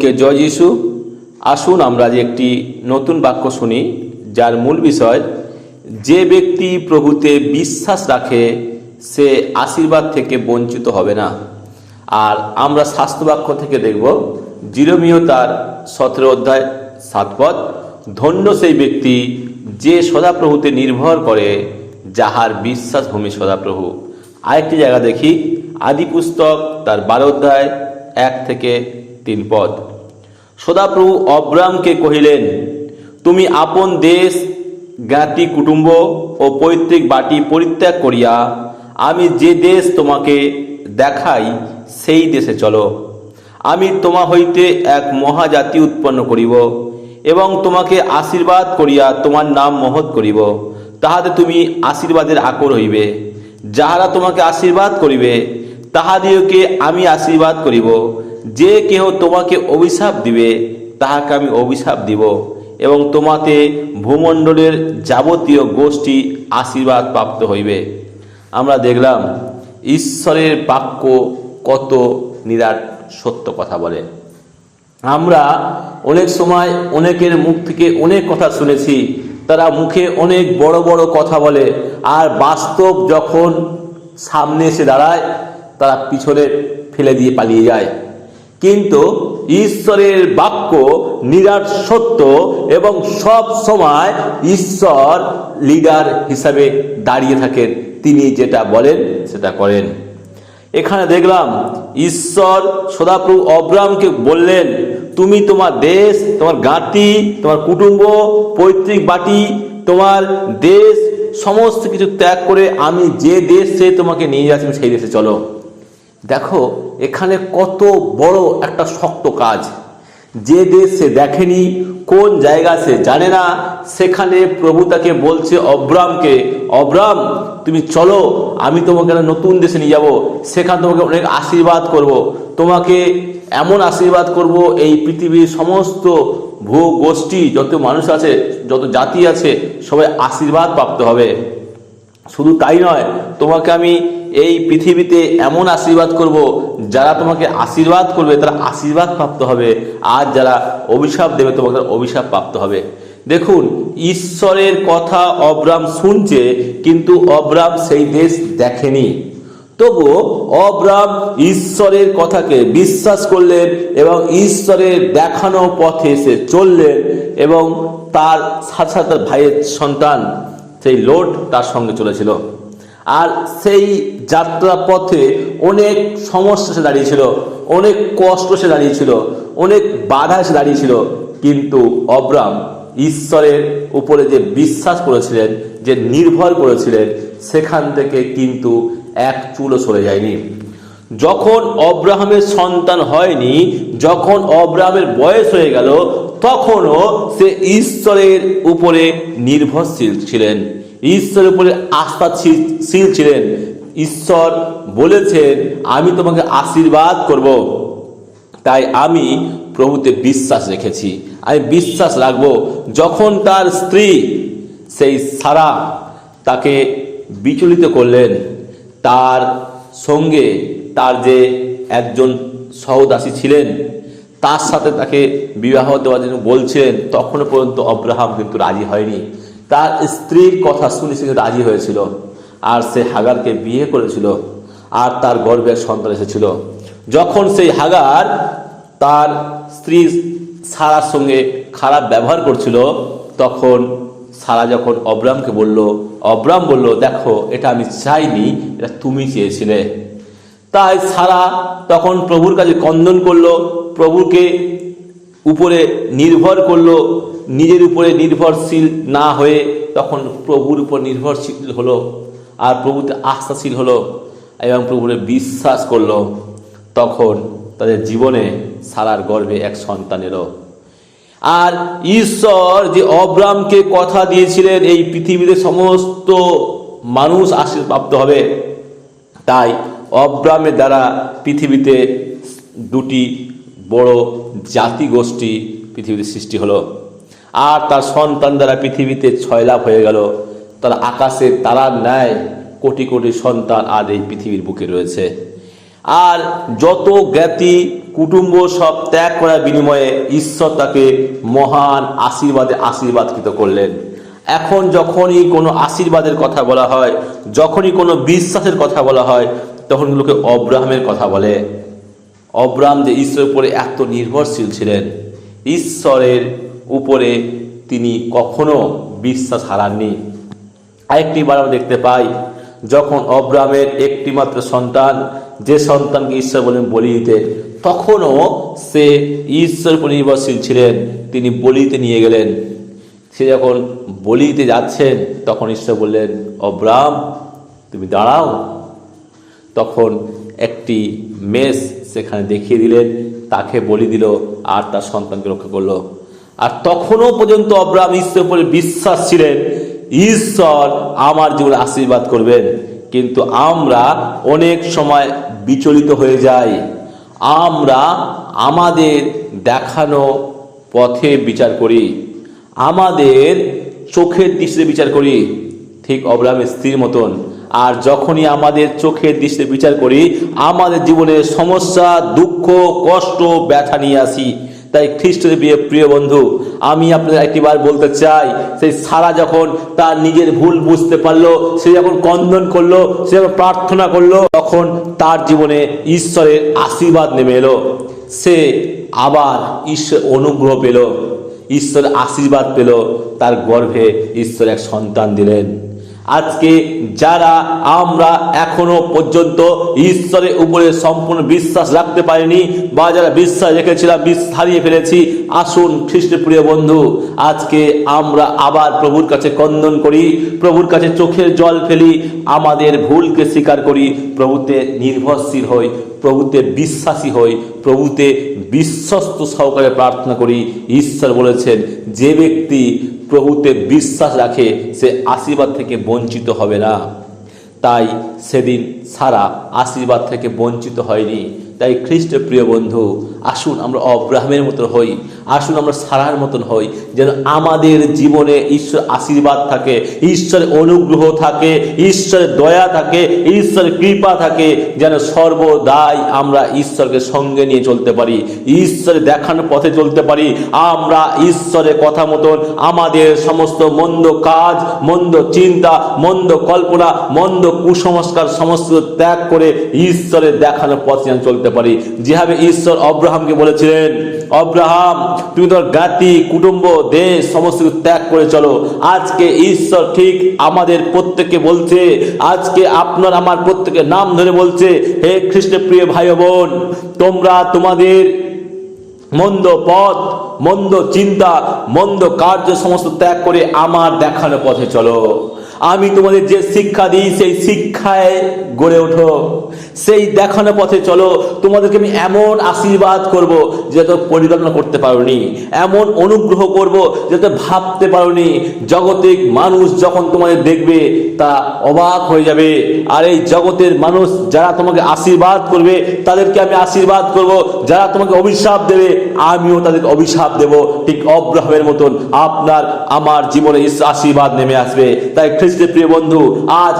কে জয় যিশু। আসুন আমরা যে একটি নতুন বাক্য শুনি, যার মূল বিষয়, যে ব্যক্তি প্রভুতে বিশ্বাস রাখে, সে আশীর্বাদ থেকে বঞ্চিত হবে না। আর আমরা স্বাস্থ্য বাক্য থেকে দেখব, জিরোমিও তার সতেরো অধ্যায় সাত ধন্য সেই ব্যক্তি যে সদাপ্রভুতে নির্ভর করে, যাহার বিশ্বাস ভূমি সদাপ্রভু। আরেকটি জায়গা দেখি, আদি পুস্তক তার বারো অধ্যায় এক থেকে তিন পদ। সদাপ্রভু অব্রামকে কহিলেন, তুমি আপন দেশ, জ্ঞাতি কুটুম্ব ও পৈতৃক বাটি পরিত্যাগ করিয়া আমি যে দেশ তোমাকে দেখাই, সেই দেশে চলো। আমি তোমা হইতে এক মহাজাতি উৎপন্ন করিব এবং তোমাকে আশীর্বাদ করিয়া তোমার নাম মহৎ করিব। তাহাতে তুমি আশীর্বাদের আকর হইবে। যাহারা তোমাকে আশীর্বাদ করিবে তাহাদিওকে আমি আশীর্বাদ করিব। যে কেহ তোমাকে অভিশাপ দিবে, তাহাকে আমি অভিশাপ দিব এবং তোমাতে ভূমণ্ডলের যাবতীয় গোষ্ঠী আশীর্বাদ প্রাপ্ত হইবে। আমরা দেখলাম, ঈশ্বরের বাক্য কত নিরাট সত্য কথা বলে। আমরা অনেক সময় অনেকের মুখ থেকে অনেক কথা শুনেছি, তারা মুখে অনেক বড় বড় কথা বলে, আর বাস্তব যখন সামনে এসে দাঁড়ায়, তারা পিছনে ফেলে দিয়ে পালিয়ে যায়। কিন্তু ঈশ্বরের বাক্য নিরাট সত্য এবং সব সময় ঈশ্বর লিডার হিসাবে দাঁড়িয়ে থাকেন। তিনি যেটা বলেন, সেটা করেন। এখানে দেখলাম, ঈশ্বর সদাপ্রভু অব্রামকে বললেন, তুমি তোমার দেশ, তোমার গাঁতি তোমার কুটুম্ব, পৈতৃক বাটি, তোমার দেশ, সমস্ত কিছু ত্যাগ করে আমি যে দেশে তোমাকে নিয়ে যাচ্ছি সেই দেশে চলো। দেখো, এখানে কত বড় একটা শক্ত কাজ। যে দেশ সে দেখেনি, কোন জায়গা সে জানে না, সেখানে প্রভু তাকে বলছে অব্রামকে অব্রাম তুমি চলো, আমি তোমাকে নতুন দেশে নিয়ে যাব। সেখানে তোমাকে অনেক আশীর্বাদ করব। তোমাকে এমন আশীর্বাদ করব, এই পৃথিবীর সমস্ত ভূ গোষ্ঠী যত মানুষ আছে, যত জাতি আছে, সবাই আশীর্বাদ প্রাপ্ত হবে। শুধু তাই নয়, তোমাকে আমি এই পৃথিবীতে এমন আশীর্বাদ করব যারা তোমাকে আশীর্বাদ করবে, তারা আশীর্বাদ প্রাপ্ত হবে। আর যারা অভিশাপ দেবে, তোমাকে অভিশাপ প্রাপ্ত হবে। দেখুন, ঈশ্বরের কথা অব্রাম শুনছে, কিন্তু অব্রাম সেই দেশ দেখেনি। তবু অব্রাম ঈশ্বরের কথাকে বিশ্বাস করলেন এবং ঈশ্বরের দেখানো পথে সে চললেন এবং তার সাথে সাথে ভাইয়ের সন্তান, সেই লোড তার সঙ্গে চলেছিল। আর সেই যাত্রা পথে অনেক সমস্যা সে দাঁড়িয়েছিল, অনেক কষ্ট সে দাঁড়িয়েছিল, অনেক বাধা সে দাঁড়িয়েছিল। কিন্তু অব্রাম ঈশ্বরের উপরে যে বিশ্বাস করেছিলেন, যে নির্ভর করেছিলেন, সেখান থেকে কিন্তু এক চুলও সরে যায়নি। যখন অব্রাহামের সন্তান হয়নি, যখন অব্রাহামের বয়স হয়ে গেল, তখনও সে ঈশ্বরের উপরে নির্ভরশীল ছিলেন। ঈশ্বরের উপরে আস্থা শীল ছিলেন। ঈশ্বর বলেছেন, আমি তোমাকে আশীর্বাদ করব। তাই আমি প্রভুতে বিশ্বাস রেখেছি। আমি বিশ্বাস রাখব, যখন তার স্ত্রী সেই সারা তাকে বিচলিত করলেন, তার সঙ্গে তার যে একজন সহদাসী ছিলেন, তার সাথে তাকে বিবাহ দেওয়ার জন্য বলছিলেন, তখনও পর্যন্ত অব্রাহাম কিন্তু রাজি হয়নি। তার স্ত্রীর কথা শুনে সে রাজি হয়েছিল। আর সে হাগারকে বিয়ে করেছিল। আর তার গর্ভে এক সন্তান এসেছিল। যখন সেই হাগার তার স্ত্রী সারার সঙ্গে খারাপ ব্যবহার করছিল, তখন সারা যখন অব্রামকে বলল, অব্রাম বলল, দেখো, এটা আমি চাইনি, এটা তুমি চেয়েছিলে। তাই সারা তখন প্রভুর কাছে কন্দন করল, প্রভুকে উপরে নির্ভর করল নিজের উপরে নির্ভরশীল না হয়ে তখন প্রভুর উপর নির্ভরশীল হলো আর প্রভুতে আস্থাশীল হলো এবং প্রভুরে বিশ্বাস করল, তখন তাদের জীবনে সারার গর্বে এক সন্তান এলো। আর ঈশ্বর যে অব্রামকে কথা দিয়েছিলেন, এই পৃথিবীতে সমস্ত মানুষ আশীর্বাদ প্রাপ্ত হবে, তাই অব্রামের দ্বারা পৃথিবীতে দুটি বড় জাতি গোষ্ঠী পৃথিবীতে সৃষ্টি হলো। আর তার সন্তান দ্বারা পৃথিবীতে ছয় লাভ হয়ে গেল। তার আকাশে তারার ন্যায় কোটি কোটি সন্তান আর এই পৃথিবীর বুকে রয়েছে। আর যত জ্ঞাতি কুটুম্ব সব ত্যাগ করার বিনিময়ে ঈশ্বর তাকে মহান আশীর্বাদে আশীর্বাদকৃত করলেন। এখন যখনই কোনো আশীর্বাদের কথা বলা হয়, যখনই কোনো বিশ্বাসের কথা বলা হয়, তখন লোকে অব্রাহামের কথা বলে। অব্রাহাম যে ঈশ্বরের উপরে এত নির্ভরশীল ছিলেন, ঈশ্বরের উপরে তিনি কখনো বিশ্বাস হারাননি। আরেকটি বার আমরা দেখতে পাই, যখন অব্রাহামের একটি মাত্র সন্তান, যে সন্তানকে ঈশ্বর বলেন বলি দিতে তখনও সে ঈশ্বর উপর নির্ভরশীল ছিলেন, তিনি বলিতে নিয়ে গেলেন। সে যখন বলিতে যাচ্ছেন, তখন ঈশ্বর বললেন, অব্রাহাম, তুমি দাঁড়াও। তখন একটি মেষ সেখানে দেখিয়ে দিলেন, তাকে বলি দিল, আর তার সন্তানকে রক্ষা করল। আর তখনও পর্যন্ত অব্রাহাম ঈশ্বরের উপরে বিশ্বাস ছিলেন, ঈশ্বর আমার জীবনে আশীর্বাদ করবেন। কিন্তু আমরা অনেক সময় বিচলিত হয়ে যাই। আমরা আমাদের দেখানো পথে বিচার করি। আমাদের চোখের দৃষ্টিতে বিচার করি। ঠিক অব্রাহামের স্ত্রীর মতন। আর যখনই আমাদের চোখের দৃষ্টিতে বিচার করি, আমাদের জীবনে সমস্যা, দুঃখ, কষ্ট, ব্যথা নিয়ে আসি। তাই খ্রিস্টের প্রিয় প্রিয় বন্ধু, আমি আপনাদের একটিবার বলতে চাই, সেই সারা যখন তার নিজের ভুল বুঝতে পারল, সে যখন কন্দন করল, সে যখন প্রার্থনা করল, তখন তার জীবনে ঈশ্বরের আশীর্বাদ নেমে এলো। সে আবার ঈশ্বর অনুগ্রহ পেল ঈশ্বর আশীর্বাদ পেল, তার গর্ভে ঈশ্বর এক সন্তান দিলেন। আজকে যারা আমরা এখনও পর্যন্ত ঈশ্বরের উপরে সম্পূর্ণ বিশ্বাস রাখতে পারিনি বা যারা বিশ্বাস রেখেছিলাম বিশ্ব হারিয়ে ফেলেছি, আসুন খ্রিস্টপ্রিয় বন্ধু, আজকে আমরা আবার প্রভুর কাছে কন্দন করি, প্রভুর কাছে চোখের জল ফেলি, আমাদের ভুলকে স্বীকার করি, প্রভুতে নির্ভরশীল হই। প্রভুতে বিশ্বাসী হই, প্রভুতে বিশ্বস্ত সহকারে প্রার্থনা করি। ঈশ্বর বলেছেন, যে ব্যক্তি প্রভুতে বিশ্বাস রাখে, সে আশীর্বাদ থেকে বঞ্চিত হবে না। তাই সেদিন সারা আশীর্বাদ থেকে বঞ্চিত হয়নি। তাই খ্রিস্ট প্রিয় বন্ধু, আসুন আমরা অব্রাহামের মতন হই, আসুন আমরা সারার মতন হই, যেন আমাদের জীবনে ঈশ্বর আশীর্বাদ থাকে, ঈশ্বরের অনুগ্রহ থাকে, ঈশ্বরের দয়া থাকে, ঈশ্বরের কৃপা থাকে, যেন সর্বদাই আমরা ঈশ্বরকে সঙ্গে নিয়ে চলতে পারি, ঈশ্বরের দেখানো পথে চলতে পারি, আমরা ঈশ্বরের কথা মতন, আমাদের সমস্ত মন্দ কাজ, মন্দ চিন্তা, মন্দ কল্পনা, মন্দ কুসংস্কার সমস্ত ত্যাগ করে ঈশ্বরের দেখানো পথে যেন চলতে পারি। যেভাবে ঈশ্বর অব্রাহামকে বলেছিলেন, অব্রাহাম, তুমি তোমার জ্ঞাতি, কুটুম্ব, দেশ সমস্ত কিছু ত্যাগ করে চলো। আজকে ঈশ্বর ঠিক আমাদের প্রত্যেককে বলছে, আজকে আপনার আমার প্রত্যেকের নাম ধরে বলছে, হে খ্রিস্ট প্রিয় ভাই বোন তোমরা তোমাদের মন্দ পথ, মন্দ চিন্তা, মন্দ কার্য সমস্ত ত্যাগ করে আমার দেখানো পথে চলো। আমি তোমাদের যে শিক্ষা দিই, সেই শিক্ষায় গড়ে ওঠো। সেই দেখানো পথে চলো। তোমাদেরকে আমি এমন আশীর্বাদ করব যেটা পরিকল্পনা করতে পারোনি। এমন অনুগ্রহ করব যেটা ভাবতে পারোনি। জগতিক মানুষ যখন তোমাদের দেখবে, তা অবাক হয়ে যাবে। আর এই জগতের মানুষ যারা তোমাকে আশীর্বাদ করবে, তাদেরকে আমি আশীর্বাদ করব। যারা তোমাকে অভিশাপ দেবে, আমিও তাদেরকে অভিশাপ দেব। ঠিক অব্রাহামের মতন আপনার, আমার জীবনে আশীর্বাদ নেমে আসবে। তাই খ্রিস্টের প্রিয় বন্ধু, আজ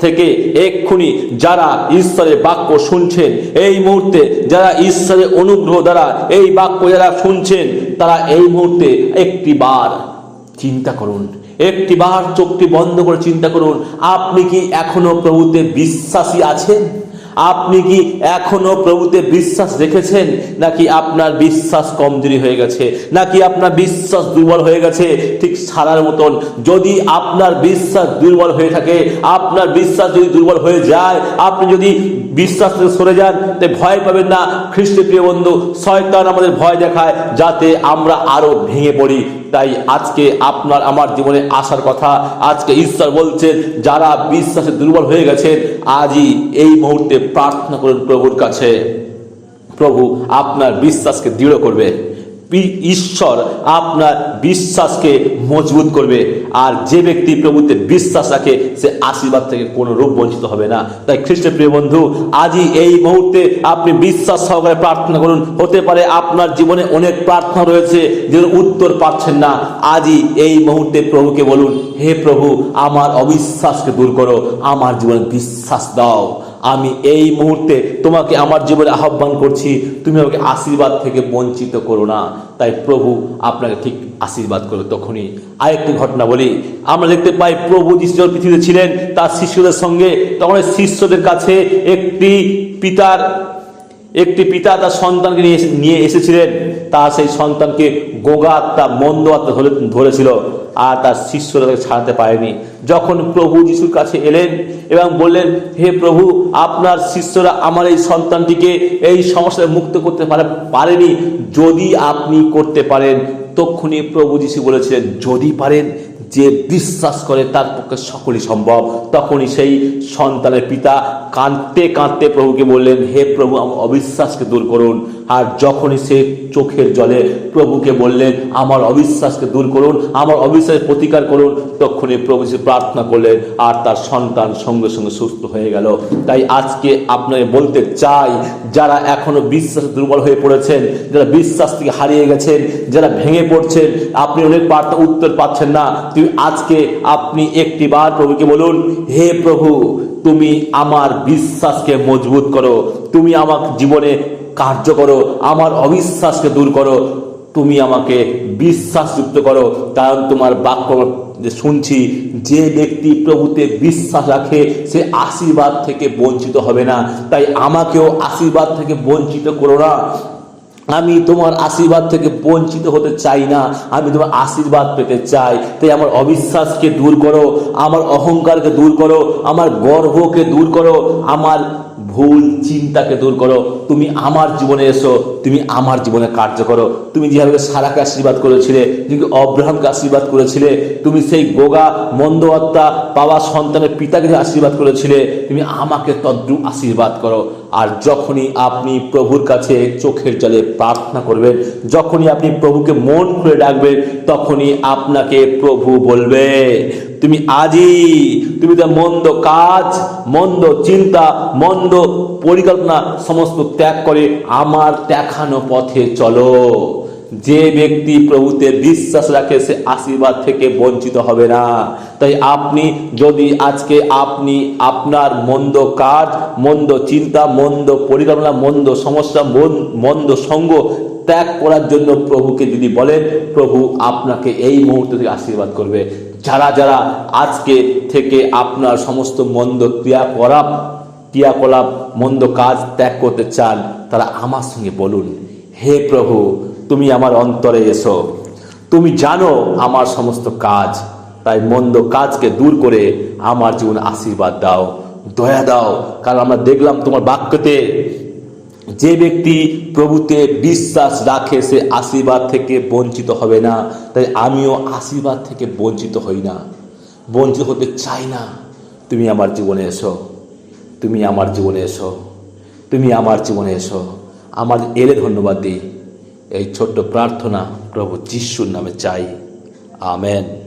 থেকে এক্ষুনি যারা ঈশ্বরের বাক্য শুনছেন, এই মুহূর্তে যারা ঈশ্বরের অনুগ্রহ দ্বারা এই বাক্য যারা শুনছেন, তারা এই মুহূর্তে একটি বার চিন্তা করুন। একটি বার চোখটি বন্ধ করে চিন্তা করুন, আপনি কি এখনও প্রভুতে বিশ্বাসী আছেন? আপনি কি এখনও প্রভুতে বিশ্বাস রেখেছেন? নাকি আপনার বিশ্বাস কমজোরি হয়ে গেছে? নাকি আপনার বিশ্বাস দুর্বল হয়ে গেছে? ঠিক সারার মতন। যদি আপনার বিশ্বাস দুর্বল হয়ে থাকে, আপনার বিশ্বাস যদি দুর্বল হয়ে যায়, আপনি যদি বিশ্বাস থেকে সরে যান, তে ভয় পাবেন না। খ্রিস্ট প্রিয় বন্ধু, শয়তান আমাদের ভয় দেখায়, যাতে আমরা আরও ভেঙে পড়ি। তাই আজকে আপনার, আমার জীবনে আসার কথা। আজকে ঈশ্বর বলছেন, যারা বিশ্বাসে দুর্বল হয়ে গেছেন, আজই এই মুহূর্তে প্রার্থনা করুন প্রভুর কাছে। প্রভু আপনার বিশ্বাসকে দৃঢ় করবে। ঈশ্বর আপনার বিশ্বাসকে মজবুত করবে। আর যে ব্যক্তি প্রভুতে বিশ্বাস রাখে, সে আশীর্বাদ থেকে কোনো রূপ বঞ্চিত হবে না। তাই খ্রিস্টের প্রিয় বন্ধু আজই এই মুহূর্তে আপনি বিশ্বাস সহকারে প্রার্থনা করুন। হতে পারে আপনার জীবনে অনেক প্রার্থনা রয়েছে যে উত্তর পাচ্ছেন না। আজই এই মুহূর্তে প্রভুকে বলুন, হে প্রভু, আমার অবিশ্বাসকে দূর করো, আমার জীবনে বিশ্বাস দাও। আমি এই মুহূর্তে তোমাকে আমার জীবনে আহ্বান করছি, তুমি আমাকে আশীর্বাদ থেকে বঞ্চিত করো না। তাই প্রভু আপনাকে ঠিক আশীর্বাদ করো তখনই। আরেকটি ঘটনা বলি, আমরা দেখতে পাই প্রভু যিশু যখন পৃথিবীতে ছিলেন, তার শিষ্যদের সঙ্গে তখন শিষ্যদের কাছে একটি পিতার, একটি পিতা তার সন্তানকে নিয়ে নিয়ে এসেছিলেন। তার সেই সন্তানকে গোগা আত্মা মন্দ আত্মা ধরে ধরেছিল, আর তার শিষ্যরা তাকে ছাড়াতে পারেনি। যখন প্রভু যিশুর কাছে এলেন এবং বললেন, হে প্রভু, আপনার শিষ্যরা আমার এই সন্তানটিকে এই সমস্যায় মুক্ত করতে পারে পারেনি। যদি আপনি করতে পারেন, তক্ষুনি প্রভু যিশু বলেছিলেন, যদি পারেন যে বিশ্বাস করে তার পক্ষে সকলই সম্ভব, তখনই সেই সন্তানের পিতা কাঁদতে কাঁদতে প্রভুকে বললেন, হে প্রভু আমার অবিশ্বাসকে দূর করুন। আর যখনই সে চোখের জলে প্রভুকে বললেন, আমার অবিশ্বাসকে দূর করুন, আমার অবিশ্বাসের প্রতিকার করুন, তখনই প্রভু সে প্রার্থনা করলেন, আর তার সন্তান সঙ্গে সঙ্গে সুস্থ হয়ে গেল। তাই আজকে আপনাকে বলতে চাই, যারা এখনও বিশ্বাস দুর্বল হয়ে পড়েছেন, যারা বিশ্বাস থেকে হারিয়ে গেছেন, যারা ভেঙে পড়ছেন, আপনি অনেক প্রার্থনা উত্তর পাচ্ছেন না আজকে আপনি একটি বার প্রভুকে বলুন, হে প্রভু, তুমি আমার বিশ্বাসকে মজবুত করো, তুমি আমার জীবনে কার্য করো, আমার অবিশ্বাসকে দূর করো, তুমি আমাকে বিশ্বাসযুক্ত করো। কারণ তোমার বাক্য শুনছি, যে ব্যক্তি প্রভুতে বিশ্বাস রাখে, সে আশীর্বাদ থেকে বঞ্চিত হবে না। তাই আমাকেও আশীর্বাদ থেকে বঞ্চিত করো না। আমি তোমার আশীর্বাদ থেকে বঞ্চিত হতে চাই না। আমি তোমার আশীর্বাদ পেতে চাই। তাই আমার অবিশ্বাসকে দূর করো, আমার অহংকারকে দূর করো, আমার গর্বকে দূর করো, আমার ভুল চিন্তাকে দূর করো। তুমি আমার জীবনে এসো, তুমি আমার জীবনে কার্য করো। তুমি যেভাবে সারাকে আশীর্বাদ করেছিলে তুমি অব্রাহামকে আশীর্বাদ করেছিলে, তুমি সেই গোগা মন্দ আত্মা বাবা সন্তানের পিতাকে যে আশীর্বাদ করেছিলে, তুমি আমাকে তদ্রুপ আশীর্বাদ করো। আর যখনই আপনি প্রভুর কাছে চোখের জলে প্রার্থনা করবেন, যখনই আপনি প্রভুকে মন খুলে ডাকবেন, তখনই আপনাকে প্রভু বলবে। তুমি আজই, তুমি তো মন্দ কাজ, মন্দ চিন্তা, মন্দ পরিকল্পনা সমস্ত ত্যাগ করে আমার দেখানো পথে চলো। যে ব্যক্তি প্রভুতে বিশ্বাস রাখে, সে আশীর্বাদ থেকে বঞ্চিত হবে না। তাই আপনি, যদি আজকে আপনি আপনার মন্দ কাজ, মন্দ চিন্তা, মন্দ পরিকল্পনা, মন্দ সমস্যা, মন- মন্দ সঙ্গ ত্যাগ করার জন্য প্রভুকে যদি বলেন, প্রভু আপনাকে এই মুহূর্ত থেকে আশীর্বাদ করবে। যারা যারা আজকে থেকে আপনার সমস্ত মন্দ ক্রিয়াকলাপ ক্রিয়াকলাপ, মন্দ কাজ ত্যাগ করতে চান, তারা আমার সঙ্গে বলুন, হে প্রভু, তুমি আমার অন্তরে এসো। তুমি জানো আমার সমস্ত কাজ, তাই মন্দ কাজকে দূর করে আমার জীবনে আশীর্বাদ দাও। দয়া দাও, কারণ আমরা দেখলাম তোমার বাক্যতে যে ব্যক্তি প্রভুতে বিশ্বাস রাখে, সে আশীর্বাদ থেকে বঞ্চিত হবে না। তাই আমিও আশীর্বাদ থেকে বঞ্চিত হই না। বঞ্চিত হতে চাই না। তুমি আমার জীবনে এসো। তুমি আমার জীবনে এসো। তুমি আমার জীবনে এসো। আমার এলে ধন্যবাদ দিই। এই ছোট্ট প্রার্থনা প্রভু যিশুর নামে চাই। আমেন।